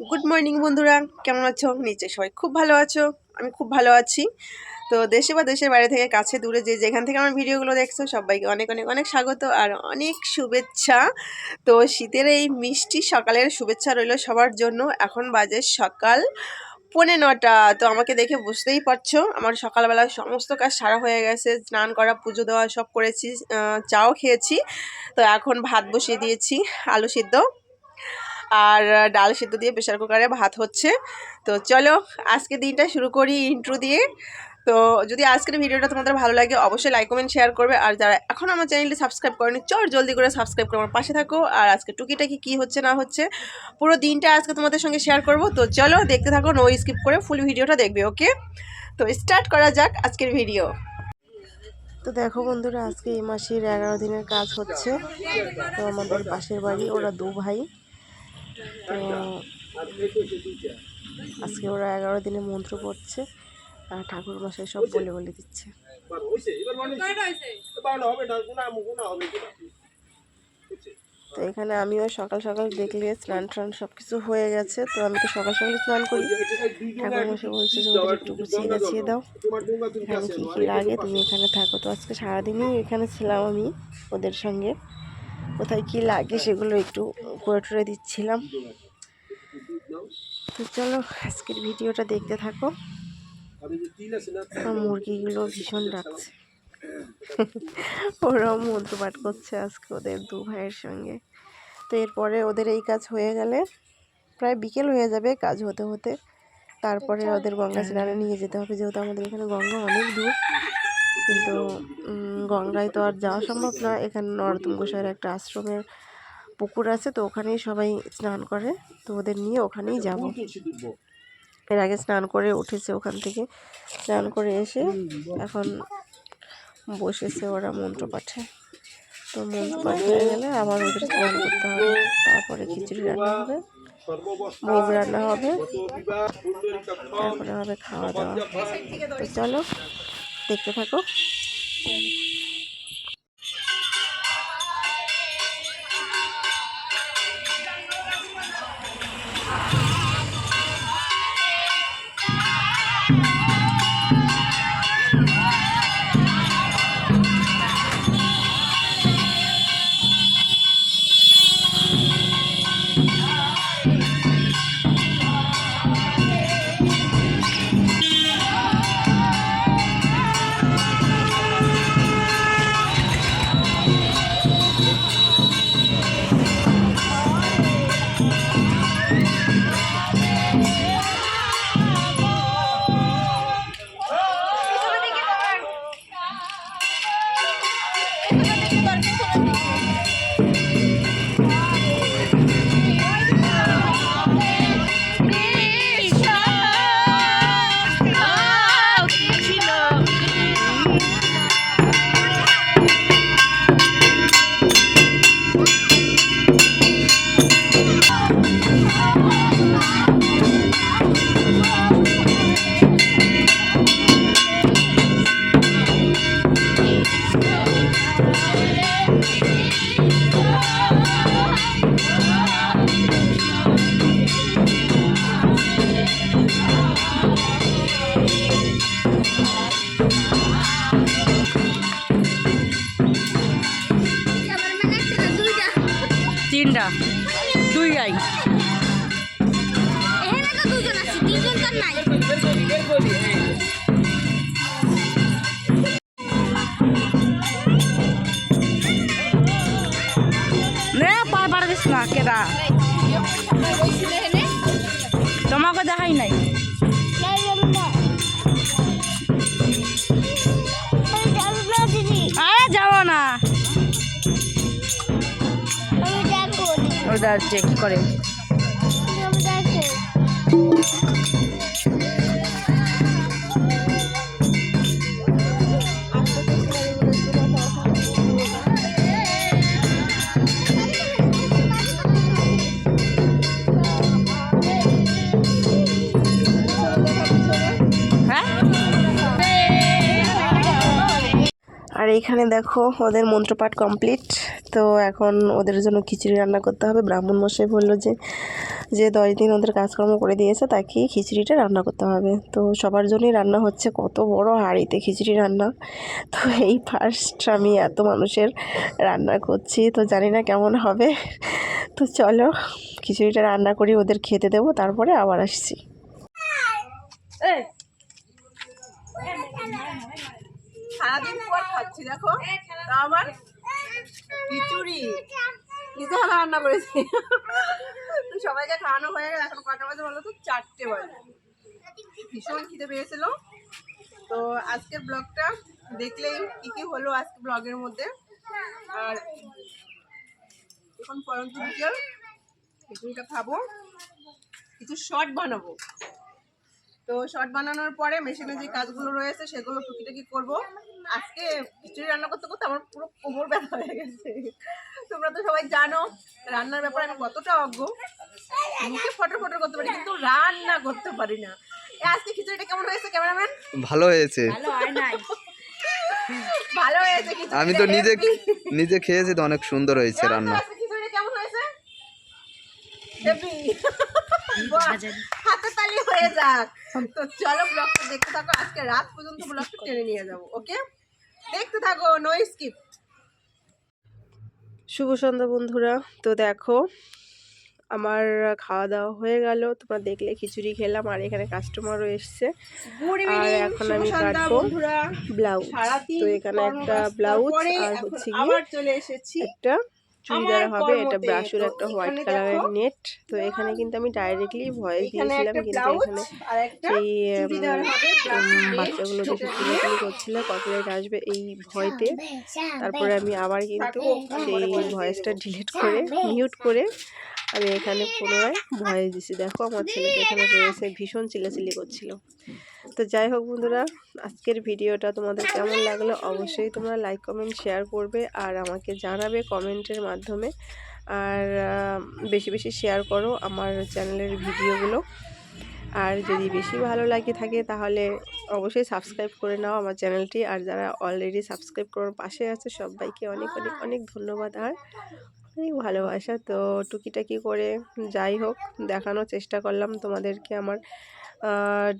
Good morning বন্ধুরা। কেমন আছো? নিচে সবাই খুব ভালো আছো। আমি খুব ভালো আছি। তো দেশে বা দেশের বাইরে থেকে কাছে দূরে যে যেখান থেকে আমার ভিডিওগুলো দেখছ, সবাইকে অনেক অনেক অনেক স্বাগত আর অনেক শুভেচ্ছা। তো শীতের এই মিষ্টি সকালের শুভেচ্ছা রইল সবার জন্য। এখন বাজে সকাল পৌনে নটা। তো আমাকে দেখে বুঝতেই পারছ, আমার সকালবেলা সমস্ত কাজ সারা হয়ে গেছে। স্নান করা, পুজো দেওয়া সব করেছি চাও খেয়েছি। তো এখন ভাত বসিয়ে দিয়েছি, আলু সিদ্ধ। আর ডাল সিদ্ধ দিয়ে প্রেশার কুকারে ভাত হচ্ছে। তো চলো, আজকে দিনটা শুরু করি ইন্ট্রো দিয়ে। তো যদি আজকের ভিডিওটা তোমাদের ভালো লাগে, অবশ্যই লাইক কমেন্ট শেয়ার করবে। আর যারা এখন আমার চ্যানেলটি সাবস্ক্রাইব করেনি, চট জলদি করে সাবস্ক্রাইব করে আমার পাশে থাকো। আর আজকে টুকিটাকি কী হচ্ছে না হচ্ছে, পুরো দিনটা আজকে তোমাদের সঙ্গে শেয়ার করব। তো চলো, দেখতে থাকো নো স্কিপ করে ফুল ভিডিওটা দেখবে ওকে তো স্টার্ট করা যাক আজকের ভিডিও তো দেখো বন্ধুরা, আজকে এই মাসের এগারো দিনের কাজ হচ্ছে। তো আমাদের পাশের বাড়ি, ওরা দু ভাই। তো আজকে ওরা এগারো দিনে মন্ত্র পড়ছে আর ঠাকুর মশাই সব বলে বলে দিচ্ছে। তো এখানে আমিও সকাল সকাল দেখলে স্নান টান সব কিছু হয়ে গেছে তো আমি তো সকাল সকাল স্নান করি। ঠাকুর মশাই বলছে যে ওদের একটু গুছিয়ে গাছিয়ে দাও। কী কী লাগে তুমি এখানে থাকো? তো আজকে সারাদিনই এখানে ছিলাম আমি ওদের সঙ্গে। কোথায় কী লাগে সেগুলো একটু করে টরে দিচ্ছিলাম। তো চলো আজকের ভিডিওটা দেখতে থাকো। আর মুরগিগুলো ভীষণ ডাকছে। ওরাও মন্ত্রপাঠ করছে আজকে ওদের দু ভাইয়ের সঙ্গে। তো এরপরে ওদের এই কাজ হয়ে গেলে প্রায় বিকেল হয়ে যাবে কাজ হতে হতে। তারপরে ওদের গঙ্গা স্নানে নিয়ে যেতে হবে যেহেতু আমাদের এখানে গঙ্গা অনেক দূর। কিন্তু গঙ্গায় তো আর যাওয়া সম্ভব না। এখানে নরতম গোসাইয়ের একটা আশ্রমের পুকুর আছে তো ওখানেই সবাই স্নান করে। তো ওদের নিয়ে ওখানেই যাব। এর আগে স্নান করে উঠেছে ওখান থেকে। স্নান করে এসে এখন বসেছে ওরা মন্ত্র পাঠে তো মন্ত্রপাঠ হয়ে গেলে আবার ওদের স্নান করতে হবে। তারপরে খিচুড়ি রান্না হবে ভোগ রান্না হবে তারপরে হবে খাওয়া দাওয়া। তো চলো। দেখতে থাকো। নাই কেডা তোমাকে দেখাই নাই ওটা চেক করে? হ্যাঁ? আর এখানে দেখো ওদের মন্ত্রপাঠ কমপ্লিট। তো এখন ওদের জন্য খিচুড়ি রান্না করতে হবে ব্রাহ্মণ মশাই বলল যে যে দশ দিন ওদের কাজকর্ম করে দিয়েছে তাকেই খিচুড়িটা রান্না করতে হবে তো সবার জন্যই রান্না হচ্ছে কত বড় হাঁড়িতে খিচুড়ি রান্না তো এই ফার্স্ট আমি এত মানুষের রান্না করছি তো জানি না কেমন হবে তো চলো খিচুড়িটা রান্না করি ওদের খেতে দেবো তারপরে আবার আসছি সারাদিন পর খাচ্ছি দেখো তা আবার খিচুড়ি। নিজে রান্না করেছি। সবাইকে খাওয়ানো হয়ে গেল, এখন কটা বাজে বলো তো? চারটে বাজে। ভীষণ খিদে পেয়েছিল। তো আজকের ব্লগটা দেখলেই কি কি হলো আজকে ব্লগের মধ্যে। আর এখন পরন্ত বিকেল, খিচুড়িটা খাব। কিছু শর্ট বানাবো। তো শর্ট বানানোর পরে মেশিনে যে কাজগুলো রয়েছে, সেগুলো টুকিটাকি করব। আজকে খিচুড়ি রান্না করতে করতে আমার পুরো কোমর ব্যথা হয়ে গেছে। তোমরা তো সবাই জানো রান্নার ব্যাপারে আমি কতটা অজ্ঞ। মুখে ফটো ফটো করতে পারি কিন্তু রান্না করতে পারি না। আজকে খিচুড়িটা কেমন হয়েছে ক্যামেরাম্যান? ভালো হয়েছে। ভালো হয়েছে আমি তো নিজে। নিজে খেয়েছি তো অনেক সুন্দর হয়েছে রান্না। আজকে খিচুড়িটা কেমন হয়েছে? হয়ে যাক। তো চলো ব্লগটা দেখতে থাকো আজকে রাত পর্যন্ত ব্লগটা টেনে নিয়ে যাব ওকে দেখতে থাকো নো স্কিপ শুভ সন্ধ্যা বন্ধুরা তো দেখো আমার খাওয়া দাওয়া হয়ে গেল তোমরা দেখলে খিচুড়ি খেলাম আর এখানে কাস্টমারও এসছে। আর এখন আমি কাটবো ব্লাউজ তো এখানে একটা ব্লাউজ আর হচ্ছে গিয়ে চলে এসেছি। একটা চুড়িদার হবে এটা। ব্রাশুর একটা হোয়াইট কালারের নেট তো এখানে কিন্তু আমি ডাইরেক্টলি ভয়েস দিয়েছিলাম কিন্তু এখানে সেই হবে বাচ্চাগুলো নেট চিলাচিলি করছিল কপিরাইট আসবে এই ভয়তে। তারপরে আমি আবার কিন্তু সেই ভয়েসটা ডিলিট করে মিউট করে আমি এখানে পুনরায় ভয়েস দিছি। দেখো আমার ছেলেটা এখানে রয়েছে ভীষণ চিলাচিলি করছিল। তো যাই হোক বন্ধুরা, আজকের ভিডিওটা তোমাদের কেমন লাগল অবশ্যই তোমরা লাইক কমেন্ট শেয়ার করবে আর আমাকে জানাবে কমেন্টের মাধ্যমে। আর বেশি বেশি শেয়ার করো আমার চ্যানেলের ভিডিওগুলো। আর যদি বেশি ভালো লাগে থাকে তাহলে অবশ্যই সাবস্ক্রাইব করে নাও আমার চ্যানেলটি আর যারা অলরেডি সাবস্ক্রাইব করার পাশে আছে, সবাইকে অনেক অনেক অনেক ধন্যবাদ আর অনেক ভালোবাসা। তো টুকিটাকি করে যাই হোক, দেখানোর চেষ্টা করলাম তোমাদেরকে আমার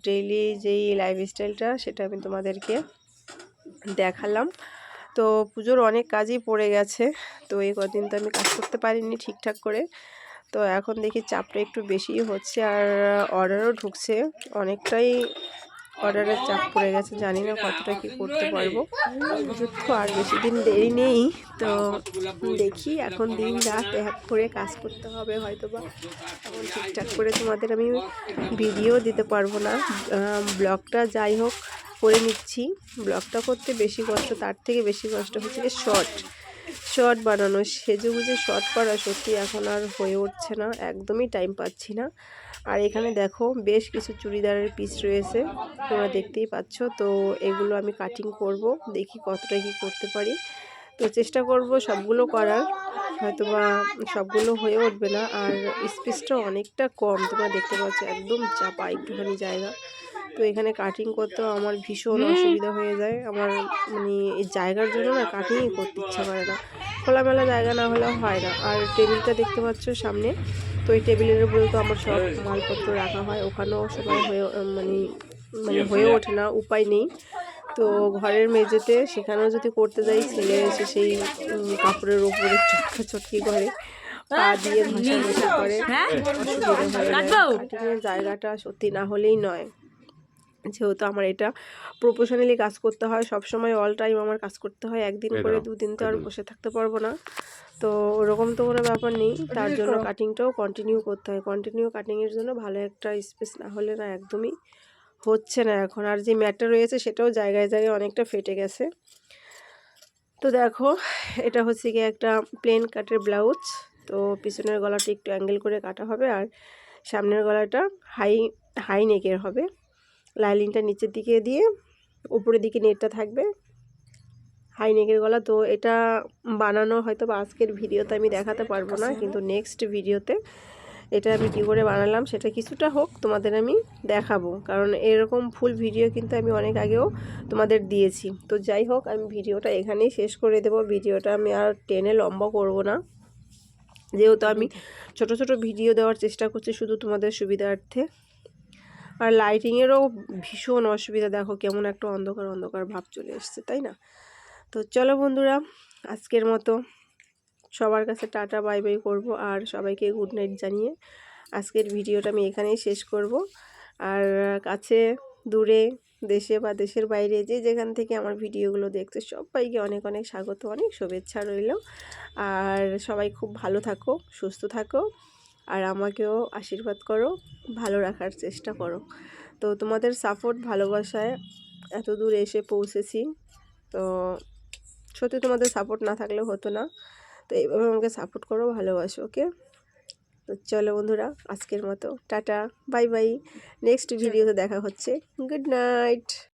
ডেইলি যেই লাইফস্টাইলটা সেটা আমি তোমাদেরকে দেখালাম। তো পুজোর অনেক কাজই পড়ে গেছে, তো এই কদিন তো আমি কাজ করতে পারিনি ঠিকঠাক করে। তো এখন দেখি চাপটা একটু বেশি হচ্ছে আর অর্ডারও ঢুকছে। অনেকটাই অর্ডারের চাপ পড়ে গেছে, জানি না কতটা কি করতে পারব। তো আর বেশি দিন দেরি নেই, তো দেখি এখন দিন রাত এক করে কাজ করতে হবে হয়তো বা এখন ঠিকঠাক করে তোমাদের আমি ভিডিও দিতে পারব না। ব্লগটা যাই হোক, করে নিচ্ছি। ব্লগটা করতে বেশি কষ্ট, তার থেকে বেশি কষ্ট হচ্ছে শর্ট শর্ট বানানো সেজে গুজে শর্ট করা সত্যি এখন আর হয়ে উঠছে না, একদমই টাইম পাচ্ছি না। আর এখানে দেখো বেশ কিছু চুড়িদারের পিস রয়েছে, তোমরা দেখতেই পাচ্ছ। তো এগুলো আমি কাটিং করব, দেখি কতটা কি করতে পারি। তো চেষ্টা করব সবগুলো করার হয়তো বা সবগুলো হয়ে উঠবে না। আর স্পেসটা অনেকটা কম, তোমরা দেখতে পাচ্ছ, একদম চাপা একটুখানি জায়গা। তো এখানে কাটিং করতেও আমার ভীষণ অসুবিধা হয়ে যায়। আমার মানে এই জায়গার জন্য না কাটিংই করতে ইচ্ছা করে না। খোলামেলা জায়গা না হলে হয় না। আর টেবিলটা দেখতে পাচ্ছ সামনে? তো এই টেবিলের উপরে তো আমার সব মালপত্র রাখা হয়। ওখানেও সময় হয়ে মানে মানে হয়ে ওঠে না উপায় নেই। তো ঘরের মেঝেতে সেখানেও যদি করতে যাই ছেলে এসে সেই কাপড়ের উপরে চটকা চটকি করে পা দিয়ে ঘষা ঘষা করে। অসুবিধা হয়ে জায়গাটা সত্যি না হলেই নয়। যেহেতু আমার এটা প্রফেশনালি কাজ করতে হয় সব সময় অল টাইম আমার কাজ করতে হয়। একদিন করে দুদিন তো আর বসে থাকতে পারব না। তো ওরকম তো কোনো ব্যাপার নেই। তার জন্য কাটিংটাও কন্টিনিউ করতে হয়। কন্টিনিউ কাটিংয়ের জন্য ভালো একটা স্পেস না হলে না একদমই হচ্ছে না এখন। আর যে ম্যাটটা রয়েছে সেটাও জায়গায় জায়গায় অনেকটা ফেটে গেছে। তো দেখো এটা হচ্ছে কি একটা প্লেন কাটের ব্লাউজ তো পিছনের গলাটা একটু অ্যাঙ্গেল করে কাটা হবে আর সামনের গলাটা হাই হাই নেকের হবে। লাইলিনটা নিচের দিকে দিয়ে উপরের দিকে নেটটা থাকবে। হাই নেকের গলা। তো এটা বানানো হয়তো বা আজকের ভিডিওতে আমি দেখাতে পারব না, কিন্তু নেক্সট ভিডিওতে এটা আমি কী করে বানালাম সেটা কিছুটা হোক তোমাদের আমি দেখাবো। কারণ এরকম ফুল ভিডিও কিন্তু আমি অনেক আগেও তোমাদের দিয়েছি। তো যাই হোক, আমি ভিডিওটা এখানেই শেষ করে দেবো। ভিডিওটা আমি আর টেনে লম্বা করব না। যেহেতু আমি ছোট ছোট ভিডিও দেওয়ার চেষ্টা করছি শুধু তোমাদের সুবিধার্থে। আর লাইটিংয়েরও ভীষণ অসুবিধা। দেখো কেমন একটা অন্ধকার অন্ধকার ভাব চলে এসছে, তাই না? তো চলো বন্ধুরা, আজকের মতো সবার কাছে টাটা বাই বাই করব আর সবাইকে গুড নাইট জানিয়ে আজকের ভিডিওটা আমি এখানেই শেষ করব। আর কাছে, দূরে, দেশে বা দেশের বাইরে যে যেখান থেকে আমার ভিডিওগুলো দেখছে, সবাইকে অনেক অনেক স্বাগত, অনেক শুভেচ্ছা রইল। আর সবাই খুব ভালো থাকো, সুস্থ থাকো। আর আমাকেও আশীর্বাদ করো ভালো রাখার চেষ্টা করো। তো তোমাদের সাপোর্ট ভালোবাসায় এত দূর এসে পৌঁছেছি। তো সত্যি তোমাদের সাপোর্ট না থাকলে হতো না। তো এইভাবে আমাকে সাপোর্ট করো ভালোবাসো ওকে তো চলো বন্ধুরা আজকের মতো। টাটা বাই বাই নেক্সট ভিডিওতে দেখা হচ্ছে। Good night